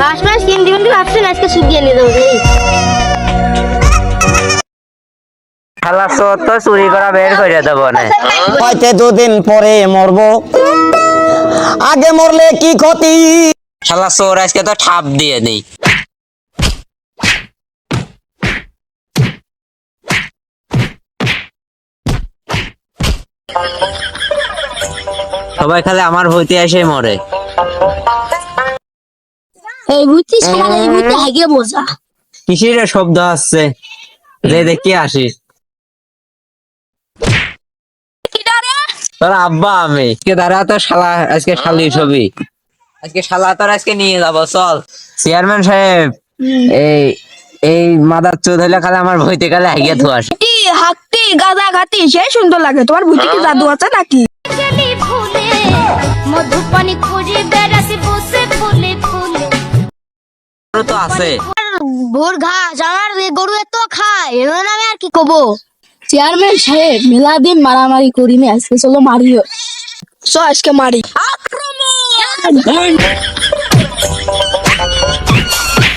Last মাস কিন দিবেন তো ভাবছেন? আজকে সুদ দিয়ে নিয়ে যাব তো চুরি করা বের করে দেবো না। হয়তো দুদিন পরে মরবো। আগে মরলে কি ক্ষতি? শালা চোর আজকে তো ঠাপ দিয়ে নেই সবাই খালে আমার হইতে এসে মরে। এই বুঝছিস আমার এই বুঝতে হেগে বোঝা। কিসের শব্দ আসছে? যে দেখি আসিস? তোর আব্বা আমি। আজকে দাঁড়া তো শালা আজকে শালি ছবি। আজকে শালা তোর আজকে নিয়ে যাব চল। চেয়ারম্যান সাহেব। এই এই মাদার চোদ হলে খালি আমার ভইতে কালে হাইগে ধোয়াস কি হাঁকতি গাদা খাতি সে সুন্দর লাগে। তোমার বুঝি কি জাদু আছে নাকি? মধুপানি খুঁজে তো আছে। ভোর ঘাস আমার গরু এত খায়। এমন আমি আর কি কব চেয়ারম্যান সাহেব মেলা দিন মারামারি করি নি আজকে চলো মারিও। চ আজকে মারি। আক্রমণ!